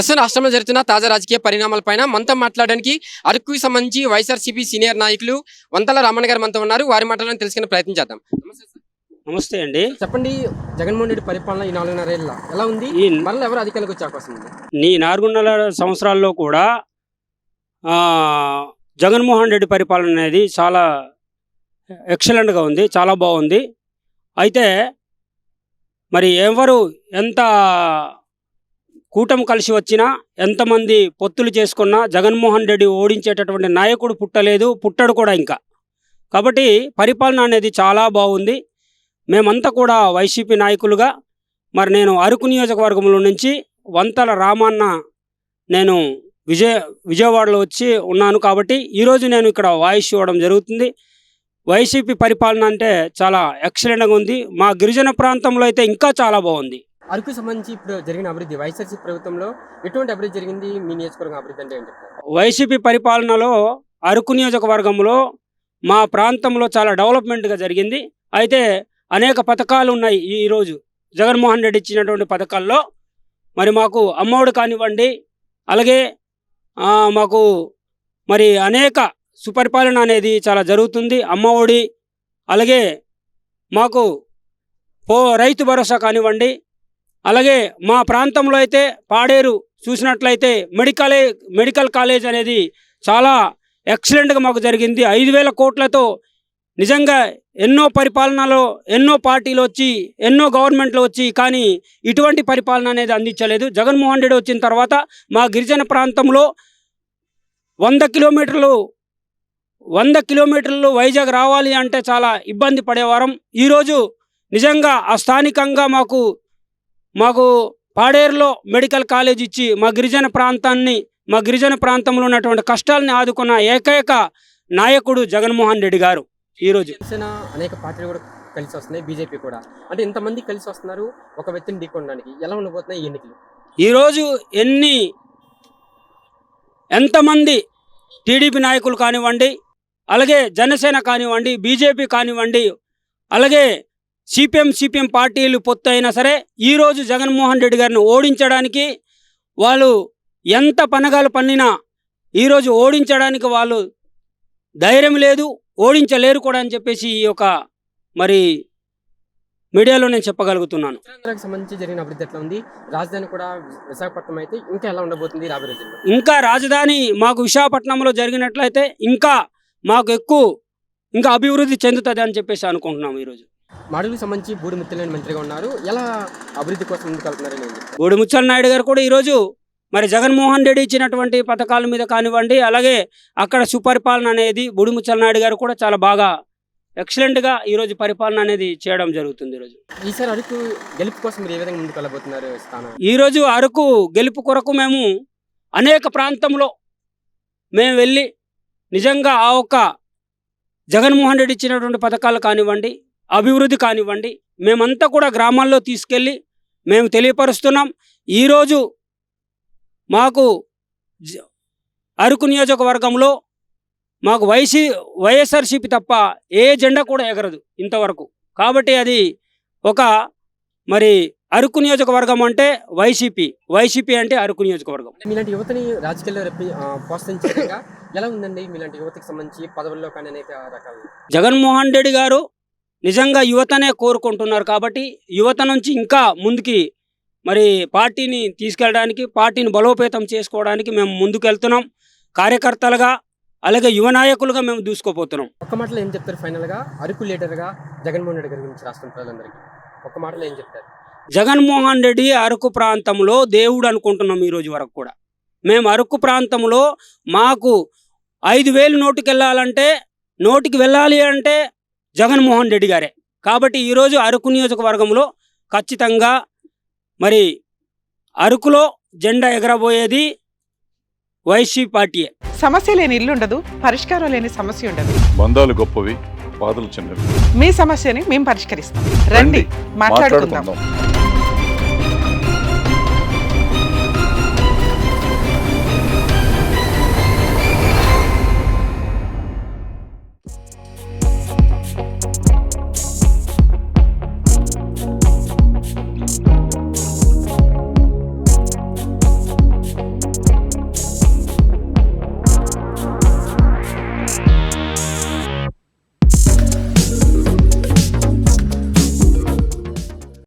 ప్రస్తుతం రాష్ట్రంలో జరుగుతున్న తాజా రాజకీయ పరిణామాలపైన మనతో మాట్లాడడానికి అరకుకి సంబంధించి వైఎస్ఆర్సీపీ సీనియర్ నాయకులు వంతల రామన్న గారు మనతో ఉన్నారు. వారి మాటలను తెలుసుకునే ప్రయత్నం చేద్దాం. నమస్తే అండి. చెప్పండి జగన్మోహన్ రెడ్డి పరిపాలన ఈ నాలుగున్నర ఏళ్ళ ఎలా ఉంది? మరలా ఎవరు అధికారులకు వచ్చే అవకాశం ఉంది? నీ నాలుగున్నర సంవత్సరాల్లో కూడా జగన్మోహన్ రెడ్డి పరిపాలన అనేది చాలా ఎక్సలెంట్గా ఉంది చాలా బాగుంది. అయితే మరి ఎవరు ఎంత కూటమి కలిసి వచ్చినా ఎంతమంది పొత్తులు చేసుకున్నా జగన్మోహన్ రెడ్డి ఓడించేటటువంటి నాయకుడు పుట్టలేదు పుట్టడు కూడా ఇంకా. కాబట్టి పరిపాలన అనేది చాలా బాగుంది. మేమంతా కూడా వైసీపీ నాయకులుగా మరి నేను అరకు నియోజకవర్గంలో నుంచి వంతల రామన్న నేను విజయ విజయవాడలో వచ్చి ఉన్నాను కాబట్టి ఈరోజు నేను ఇక్కడ వాయిస్ ఇవ్వడం జరుగుతుంది. వైసీపీ పరిపాలన అంటే చాలా ఎక్సలెంట్గా ఉంది. మా గిరిజన ప్రాంతంలో అయితే ఇంకా చాలా బాగుంది. అరకు సంబంధించి ఇప్పుడు జరిగిన అభివృద్ధి వైఎస్ఆర్సీపీ ప్రభుత్వంలో ఎటువంటి అభివృద్ధి జరిగింది? మీ నియోజకవర్గం అభివృద్ధి అంటే వైసీపీ పరిపాలనలో అరకు నియోజకవర్గంలో మా ప్రాంతంలో చాలా డెవలప్మెంట్గా జరిగింది. అయితే అనేక పథకాలు ఉన్నాయి ఈరోజు జగన్మోహన్ రెడ్డి ఇచ్చినటువంటి పథకాల్లో మరి మాకు అమ్మఒడి కానివ్వండి అలాగే మాకు మరి అనేక సుపరిపాలన అనేది చాలా జరుగుతుంది. అమ్మఒడి అలాగే మాకు పో రైతు భరోసా కానివ్వండి అలాగే మా ప్రాంతంలో అయితే పాడేరు చూసినట్లయితే మెడికలే మెడికల్ కాలేజ్ అనేది చాలా ఎక్సలెంట్గా మాకు జరిగింది. ఐదు వేల కోట్లతో నిజంగా ఎన్నో పరిపాలనలో ఎన్నో పార్టీలు వచ్చి ఎన్నో గవర్నమెంట్లు వచ్చి కానీ ఇటువంటి పరిపాలన అనేది అందించలేదు. జగన్మోహన్ రెడ్డి వచ్చిన తర్వాత మా గిరిజన ప్రాంతంలో వంద కిలోమీటర్లు వంద కిలోమీటర్లు వైజాగ్ రావాలి అంటే చాలా ఇబ్బంది పడేవారం. ఈరోజు నిజంగా ఆ స్థానికంగా మాకు మాకు పాడేరులో మెడికల్ కాలేజ్ ఇచ్చి మా గిరిజన ప్రాంతాన్ని మా గిరిజన ప్రాంతంలో ఉన్నటువంటి కష్టాలని ఆదుకున్న ఏకైక నాయకుడు జగన్మోహన్ రెడ్డి గారు ఈరోజు జనసేన అనేక పార్టీలు కూడా కలిసి వస్తున్నాయి బీజేపీ కూడా. అంటే ఇంతమంది కలిసి వస్తున్నారు ఒక వ్యక్తిని ఢీకొనడానికి. ఎలా ఉండబోతున్నాయి ఎన్నికలు? ఈరోజు ఎన్ని ఎంతమంది టీడీపీ నాయకులు కానివ్వండి అలాగే జనసేన కానివ్వండి బీజేపీ కానివ్వండి అలాగే సిపిఎం సిపిఎం పార్టీలు పొత్తు అయినా సరే ఈరోజు జగన్మోహన్ రెడ్డి గారిని ఓడించడానికి వాళ్ళు ఎంత పనగాలు పన్నినా ఈరోజు ఓడించడానికి వాళ్ళు ధైర్యం లేదు ఓడించలేరు కూడా అని చెప్పేసి ఈ యొక్క మరి మీడియాలో నేను చెప్పగలుగుతున్నాను. సంబంధించి జరిగిన అభివృద్ధి ఎట్లా ఉంది? రాజధాని కూడా విశాఖపట్నం అయితే ఇంకా ఎలా ఉండబోతుంది రాబోయే రోజుల్లో? ఇంకా రాజధాని మాకు విశాఖపట్నంలో జరిగినట్లయితే ఇంకా మాకు ఎక్కువ ఇంకా అభివృద్ధి చెందుతుంది అని చెప్పేసి అనుకుంటున్నాం ఈరోజు మాడుగులకు సంబంధించి బూడి ముత్తులేని మంత్రిగా ఉన్నారు. ఎలా అభివృద్ధి కోసం ముందుకు వెళ్తున్నారని నేను చెప్తాను గోడి ముచ్చల నాయుడు గారు కూడా ఈరోజు మరి జగన్మోహన్ రెడ్డి ఇచ్చినటువంటి పథకాల మీద కానివ్వండి అలాగే అక్కడ సుపరిపాలన అనేది బుడి ముచ్చల నాయుడు గారు కూడా చాలా బాగా ఎక్సలెంట్గా ఈరోజు పరిపాలన అనేది చేయడం జరుగుతుంది ఈరోజు. ఈసారి అరకు గెలుపు కోసం మీరు ఏ విధంగా ముందుకు వెళ్ళబోతున్నారు స్థానం? ఈరోజు అరకు గెలుపు కొరకు మేము అనేక ప్రాంతంలో మేము వెళ్ళి నిజంగా ఆ ఒక్క జగన్మోహన్ రెడ్డి ఇచ్చినటువంటి పథకాలు కానివ్వండి అభివృద్ధి కానివ్వండి. మేమంతా కూడా గ్రామాల్లో తీసుకెళ్ళి మేము తెలియపరుస్తున్నాం. ఈరోజు మాకు అరకు నియోజకవర్గంలో మాకు వైసీ వైఎస్ఆర్సీపీ తప్ప ఏ జెండా కూడా ఎగరదు ఇంతవరకు. కాబట్టి అది ఒక మరి అరకు నియోజకవర్గం అంటే వైసీపీ. వైసీపీ అంటే అరకు నియోజకవర్గం. మీలాంటి యువతని రాజకీయాల్లో రెప్పి ఆ, ప్రోత్సహించే విధంగా ఎలా ఉందండి మీలాంటి యువతకి సంబంధించి పదవుల్లో కానీ అనేక రకాలు? జగన్మోహన్ రెడ్డి గారు నిజంగా యువతనే కోరుకుంటున్నారు కాబట్టి యువత నుంచి ఇంకా ముందుకి మరి పార్టీని తీసుకెళ్ళడానికి పార్టీని బలోపేతం చేసుకోవడానికి మేము ముందుకు వెళ్తున్నాం కార్యకర్తలుగా అలాగే యువ నాయకులుగా మేము దూసుకోపోతున్నాం. ఒక్క మాటలో ఏం చెప్తారు ఫైనల్గా అరకు లీడర్గా జగన్మోహన్ రెడ్డి గారి గురించి రాష్ట్రం ప్రజలందరికీ. ఒక్క మాటలో ఏం చెప్తారు? జగన్మోహన్ రెడ్డి అరకు ప్రాంతంలో దేవుడు అనుకుంటున్నాం ఈ రోజు వరకు కూడా. మేము అరకు ప్రాంతంలో మాకు ఐదు వేలు నోటికి వెళ్ళాలంటే నోటికి వెళ్ళాలి అంటే జగన్మోహన్ రెడ్డి గారే. కాబట్టి ఈరోజు అరకు నియోజకవర్గంలో ఖచ్చితంగా మరి అరకులో జెండా ఎగరబోయేది వైసీపీ పార్టీయే. సమస్య లేని ఇల్లు ఉండదు పరిష్కారం లేని సమస్య ఉండదు. బంధాలు గొప్పవి బాధలు చిన్నవి. మీ సమస్యని మేము పరిష్కరిస్తాం. రండి మాట్లాడుకుందాం.